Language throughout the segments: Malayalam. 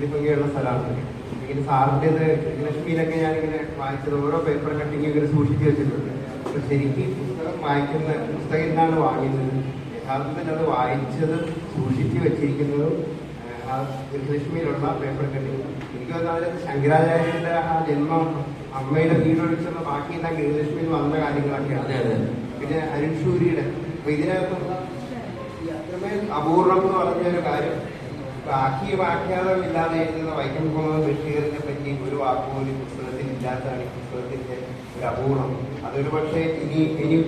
പ്രകൃതി ഭംഗിയുള്ള സ്ഥലമാണ്. ഇങ്ങനെ സാറിന്റെത് ലക്ഷ്മിയിലൊക്കെ ഞാനിങ്ങനെ വായിച്ചത്. ഓരോ പേപ്പർ കട്ടിങ് ഇങ്ങനെ സൂക്ഷിച്ച് വെച്ചിട്ടുണ്ട്. അപ്പൊ ശരിക്കും പുസ്തകം വായിക്കുന്ന പുസ്തകം എന്താണ് വാങ്ങിയത്? യഥാർത്ഥത്തിൽ അത് വായിച്ചത് സൂക്ഷിച്ച് വെച്ചിരിക്കുന്നതും ആ ഗൃഹലക്ഷ്മിയിലുള്ള പേപ്പർ കട്ടിങ് എനിക്ക് തോന്നുന്നു ശങ്കരാചാര്യന്റെ ആ ജന്മം അമ്മയുടെ വീടൊഴിച്ചുള്ള ബാക്കി എല്ലാം ഗൃഹലക്ഷ്മിയിൽ വന്ന കാര്യങ്ങളൊക്കെയാണ്. അതെ അതെ. പിന്നെ അരുൺ ഷൂരിയുടെ അപ്പൊ ഇതിനകത്തുള്ള അപൂർണം എന്ന് പറഞ്ഞ ഒരു കാര്യം ബാക്കി വാഖ്യാനം ഇല്ലാതെ എഴുതുന്ന വൈക്കം മുഹമ്മദ് ബഷീറിനെ പറ്റി ഒരു വാക്കുപോലും പുസ്തകത്തിൽ ഇല്ലാത്തതാണ് ഈ പുസ്തകത്തിന്റെ ഒരു അപൂർണം അതൊരു പക്ഷേ ഇനി ഇനി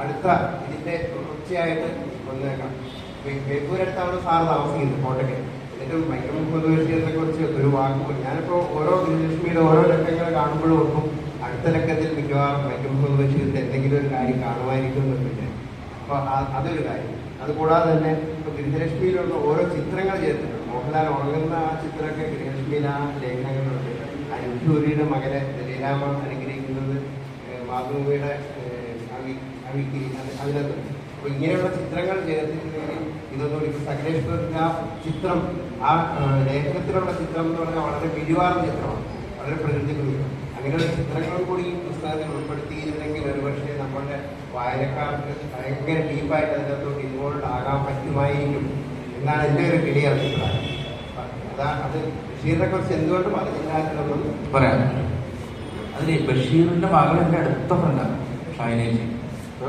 അടുത്ത ഇതിന്റെ തുടർച്ചയായിട്ട് വന്നേക്കാം. ബേപ്പൂർ ബേപ്പൂരടുത്താണ് സാർ താമസിക്കുന്നത് കോട്ടയ്ക്ക് എന്നിട്ടും വൈക്കം മുഹമ്മദ് ബഷീറിനെ കുറിച്ച് ഒരു വാക്ക് പോലും ഞാനിപ്പോ ഓരോ ഗൃഹലക്ഷ്മിയുടെ ഓരോ ലക്കങ്ങൾ കാണുമ്പോഴും ഓർക്കും അടുത്ത ലക്കത്തിൽ മിക്കവാറും വൈക്കം മുഹമ്മദ് ബഷീറിന്റെ എന്തെങ്കിലും ഒരു കാര്യം കാണുമായിരിക്കും എന്നുണ്ട് അപ്പൊ അതൊരു കാര്യം. അതുകൂടാതെ തന്നെ ഇപ്പൊ ഗൃഹലക്ഷ്മിയിലുള്ള ഓരോ ചിത്രങ്ങൾ ചേർത്തിട്ടുണ്ട്. മോഹൻലാൽ ഉറങ്ങുന്ന ആ ചിത്രമൊക്കെ ഗൃഹലക്ഷ്മിയിൽ ലേഖനങ്ങളുണ്ട് അനുഷൂരിയുടെ മകനെ ലീലാമ അനുഗ്രഹിക്കുന്നത് മാതൃഭൂമിയുടെ അവി അവിക്ക് അത് അതിനകത്ത് അപ്പൊ ഇങ്ങനെയുള്ള ചിത്രങ്ങൾ ചേർത്തിട്ടുണ്ടെങ്കിൽ ഇതൊന്നും ഇപ്പൊ സകലേശ്വരത്തിന്റെ ആ ചിത്രം ആ ലേഖനത്തിലുള്ള ചിത്രം എന്ന് പറഞ്ഞാൽ വളരെ മിഴിവാർന്ന ചിത്രമാണ് വളരെ പ്രകൃതി ഭംഗിയാണ് അങ്ങനെയുള്ള ചിത്രങ്ങളും കൂടി ഈ പുസ്തകത്തിൽ ഉൾപ്പെടുത്തിയിരുന്നെങ്കിൽ ഒരുപക്ഷെ നമ്മുടെ വായനക്കാർക്ക് ഭയങ്കര ഡീപ്പായിട്ട് അതിനകത്തോട്ട് ഇൻവോൾവ് ആകാൻ പറ്റുമായിരിക്കും. എന്നാണ് എന്റെ ഒരു കിളിയ അഭിപ്രായം. അതാണ് അത് ബഷീറിനെ കുറിച്ച് എന്തുകൊണ്ട് പറഞ്ഞില്ല എന്നുള്ളത് പറയാം. അതിന് ബഷീറിന്റെ മകൾ എന്റെ അടുത്ത ഫ്രണ്ടാണ് ഷൈനേജി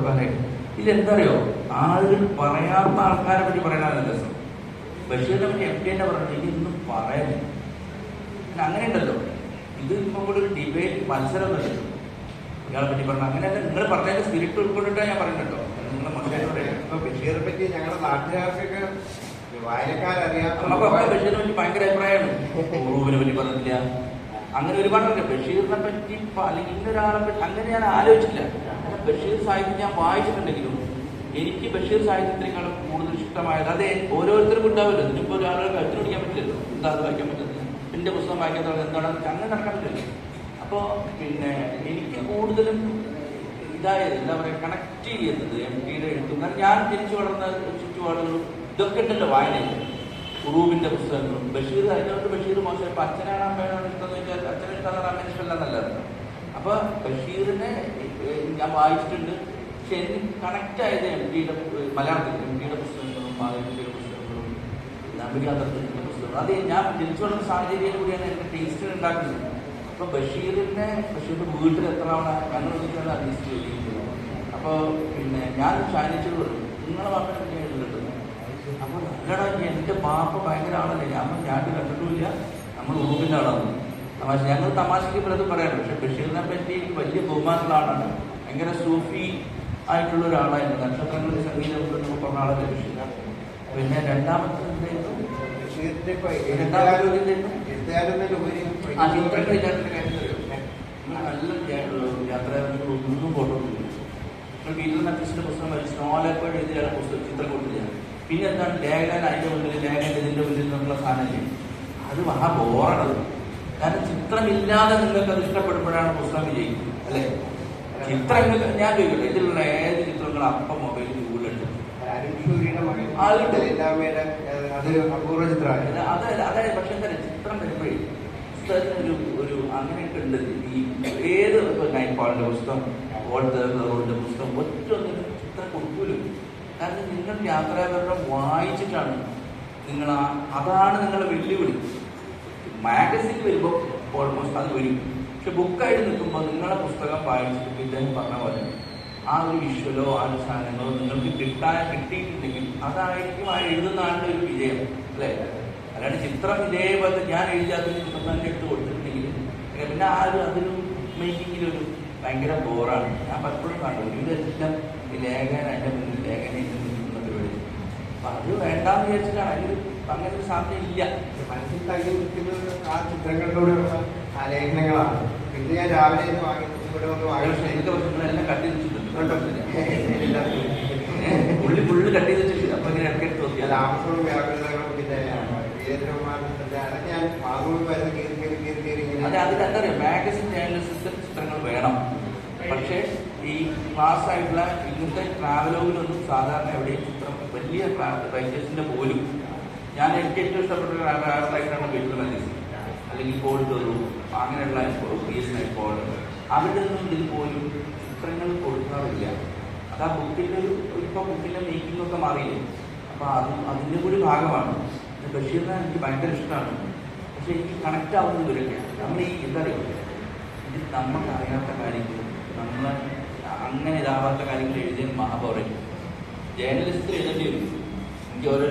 പറയും ഇതിൽ എന്താ ആളുകൾ പറയാത്ത ആൾക്കാരെ പറ്റി പറയാനാണ് രസം. ബഷീറിനെ പറ്റി എം പി എന്നെ പറഞ്ഞു ഇതൊന്നും പറയാനില്ല പിന്നെ അങ്ങനെ ഉണ്ടല്ലോ ഇത് ഇപ്പം കൂടെ ഒരു ഡിബേറ്റ് മത്സരം വരുന്നു ഇയാളെ പറ്റി പറഞ്ഞു അങ്ങനെയല്ല നിങ്ങൾ പറഞ്ഞ സ്പിരിറ്റ് ഉൾക്കൊണ്ടിട്ടാണ് ഞാൻ പറഞ്ഞിട്ടുണ്ടോ നിങ്ങൾ മനസ്സിലായി പറയാം. ഇപ്പൊ ബഷീറെ പറ്റി ഞങ്ങളുടെ നാട്ടുകാർക്കൊക്കെ നമുക്കൊക്കെ അങ്ങനെ ഒരുപാടുണ്ട് ബഷീറിനെ പറ്റി അല്ലെങ്കിൽ ഇന്നൊരാളെ പറ്റി അങ്ങനെ ഞാൻ ആലോചിച്ചില്ല ബഷീർ സാഹിത്യം ഞാൻ വായിച്ചിട്ടുണ്ടെങ്കിലും എനിക്ക് ബഷീർ സാഹിത്യത്തിനേക്കാളും കൂടുതൽ ഇഷ്ടമായത് അത് ഓരോരുത്തർക്കും ഉണ്ടാവില്ല. ഇതിനിപ്പോൾ ഒരാളെ കഴുത്തിന് പിടിക്കാൻ പറ്റില്ലല്ലോ എന്താ അത് വായിക്കാൻ പറ്റുന്നത്? എന്റെ പുസ്തകം വായിക്കാൻ തുടങ്ങി. എന്താണെന്ന് അങ്ങനെ നടക്കാൻ പറ്റില്ല. അപ്പോൾ പിന്നെ എനിക്ക് കൂടുതലും ഇതായത് എന്താ പറയുക കണക്ട് ചെയ്യുന്നത് എം ടിയുടെ എഴുത്തും. കാരണം ഞാൻ തിരിച്ചു വളർന്ന ചുറ്റുപാടുകളും ഇതൊക്കെ ഉണ്ടല്ലോ വായനയിൽ ഉറൂബിന്റെ പുസ്തകങ്ങളും. ബഷീർ അതിനോട് ബഷീർ മോശം ഇപ്പൊ അച്ഛനാണ് അമ്മയാണ് ഇഷ്ടമെന്ന് വെച്ചാൽ അച്ഛനെ അമ്മ അമ്മേനെ നല്ലതാണ് അപ്പൊ ബഷീറിനെ ഞാൻ വായിച്ചിട്ടുണ്ട്. പക്ഷെ എനിക്ക് കണക്ട് ആയത് എം ടിയുടെ മലയാളത്തിൽ എം ടിയുടെ പുസ്തകങ്ങളും മാധവിന്റെ പുസ്തകങ്ങളും നമ്പികാന്തത്തിന്റെ പുസ്തകങ്ങളും. അത് ഞാൻ ജനിച്ചു വളർന്ന സാഹചര്യം കൂടിയാണ് എന്റെ ടേസ്റ്റ് ഉണ്ടാക്കുന്നത്. അപ്പൊ ബഷീറിന്റെ ബഷീറിന്റെ വീട്ടിൽ എത്ര തവണ ഞങ്ങൾ ഒന്നിച്ചാണ് അന്വേഷിച്ച് ചോദിക്കുന്നത്? അപ്പൊ പിന്നെ ഞാൻ പറഞ്ഞു നിങ്ങളെ വാക്കിനെ പറ്റി നല്ലടാ എന്റെ പാപ്പ ഭയങ്കര ആളല്ലേ? ഞാൻ ഞാൻ കണ്ടിട്ടുമില്ല. നമ്മൾ ഉറുപ്പിന്റെ ആളാണ്. തമാശ ഞങ്ങൾ തമാശക്ക് പലതും പറയാറ് പക്ഷെ ബഷീറിനെ പറ്റി വലിയ ബഹുമാനമുള്ള ആളാണ്. ഭയങ്കര സൂഫി ആയിട്ടുള്ള ഒരാളായിരുന്നു. നക്ഷത്രങ്ങളുടെ സംഗീതം എന്നൊക്കെ പറഞ്ഞ ആളല്ലേ ബഷീർ പിന്നെ രണ്ടാമത്തെ എന്തായിരുന്നു? നല്ല യാത്ര ഒന്നും നിങ്ങൾ വീട്ടിൽ നട്ടീസിന്റെ പുസ്തകം വരും സ്നോലെപ്പോഴും എഴുതിയാണ് പുസ്തകം ചിത്രം കൊടുത്തില്ല പിന്നെ എന്താണ് ലേഖൻ അതിന്റെ മുന്നിൽ ലേഖൻ ഇതിന്റെ മുന്നിൽ നിന്നുള്ള സാധനം അത് മഹാ ബോറാണത് കാരണം ചിത്രമില്ലാതെ നിങ്ങൾക്ക് അത് ഇഷ്ടപ്പെടുമ്പോഴാണ് പുസ്തകം വിജയിക്കുന്നത് അല്ലേ? ചിത്രങ്ങൾ ഞാൻ ചോദിക്കട്ടെ ഇതിലുള്ള ഏത് ചിത്രങ്ങൾ അപ്പം മൊബൈലിൽ ഗൂഗിളുണ്ട് അതല്ല അതായത് പക്ഷെ എന്താ ചിത്രം വരുമ്പോഴേ പുസ്തകത്തിന് ഒരു ഒരു അങ്ങനെയൊക്കെ ഉണ്ട്. ഈ ഏത് നൈപ്പാളിന്റെ പുസ്തകം ഓൾത്തേറിന്റെ പുസ്തകം ഒറ്റ ഒന്നിനും ചിത്രം കൊടുക്കൂലും. കാരണം നിങ്ങൾ യാത്രാവിവരണം വായിച്ചിട്ടാണ് നിങ്ങൾ ആ അതാണ് നിങ്ങളുടെ വെല്ലുവിളി. മാഗസിൻ വരുമ്പോൾ ഓൾമോസ്റ്റ് അത് വരും. പക്ഷെ ബുക്കായിട്ട് നിൽക്കുമ്പോൾ നിങ്ങളെ പുസ്തകം വായിച്ചിട്ട് ഇദ്ദേഹം പറഞ്ഞ പോലെ ആ ഒരു വിഷ്വലോ ആ ഒരു സാധനങ്ങളോ നിങ്ങൾക്ക് കിട്ടാൻ കിട്ടിയിട്ടുണ്ടെങ്കിൽ അതായിരിക്കും ആ എഴുതുന്ന ആളുടെ ഒരു വിജയം അല്ലേ? അല്ലാണ്ട് ചിത്രം ഇതേപോലെ ഞാൻ എഴുതാത്ത ചിത്രം തന്നെ എടുത്ത് കൊടുത്തിട്ടുണ്ടെങ്കിൽ പിന്നെ ആ ഒരു അതിനും മേക്കിങ്ങിലൊരു ഭയങ്കര ബോറാണ് ഞാൻ പലപ്പോഴും കണ്ടു. ഇതെല്ലാം ഈ ലേഖന എന്റെ മുന്നിൽ ലേഖന എന്റെ മുന്നിൽ നിന്നൊക്കെ വരും അപ്പൊ അത് വേണ്ടാന്ന് വിചാരിച്ചിട്ടാണ് അതിൽ അങ്ങനെ ഒരു സാധ്യത ഇല്ല മനസ്സിൽ തയ്യൽ നിൽക്കുന്നത് ആ ചിത്രങ്ങളിലൂടെയുള്ള ആ ലേഖനങ്ങളാണ് പിന്നെ ഞാൻ രാവിലെ ഇത് വാങ്ങി ഇവിടെ വന്ന് പക്ഷേ വാങ്ങി ഇതൊക്കെ പ്രശ്നങ്ങളെല്ലാം കട്ടി വെച്ചിട്ടുണ്ട്. പുള്ളി പുള്ളി കട്ടി വെച്ചിട്ടില്ല അപ്പൊ ഇങ്ങനെ ഇടയ്ക്കിടയ്ക്ക് നോക്കിയാൽ ആമസോൺ വ്യാകരണങ്ങളും പിന്നെ വീരേന്ദ്രകുമാറിന്റെ അതൊക്കെ ഞാൻ മാതൃഭൂമി വരുന്ന കീറി കീറി കീറി കീറി അതെ അത് പറയുക മാഗസിൻ ജേർണലിസത്തിൽ ചിത്രങ്ങൾ വേണം. പക്ഷേ ഈ ക്ലാസ് ആയിട്ടുള്ള ഇന്നത്തെ ട്രാവലോഗിലൊന്നും സാധാരണ എവിടെയും ചിത്രം വലിയ റൈറ്റേഴ്സിന്റെ പോലും ഞാൻ എനിക്ക് ഏറ്റവും ഇഷ്ടപ്പെട്ട ട്രാവലായിട്ടാണ് വീട്ടിൽ അല്ലെങ്കിൽ ഗോൾഡ് അങ്ങനെയുള്ള പി എസ് നൈപ്പോൾ അവിടെ നിന്നും ഇതിൽ പോലും ചിത്രങ്ങൾ കൊടുക്കാറില്ല. അത് ആ ബുക്കിന്റെ ഒരു ഇപ്പോൾ ബുക്കിന്റെ ഒക്കെ മാറിയില്ലേ? അപ്പോൾ അതും അതിന്റെ കൂടി ഭാഗമാണ്. ബഷീറിനെ എനിക്ക് ഭയങ്കര ഇഷ്ടമാണ്. പക്ഷേ എനിക്ക് കണക്റ്റ് ആവുന്നത് വരില്ല നമ്മൾ ഈ എന്താ പറയുക? ഇത് നമ്മൾക്ക് അറിയാത്ത കാര്യങ്ങൾ. നമ്മൾ അങ്ങനെ ഇതാവാത്ത കാര്യങ്ങൾ എഴുതിയ മഹാപൗരൻ. ജേർണലിസ്റ്റ് എഴുതേണ്ടി വരും. എനിക്ക് ഓരോ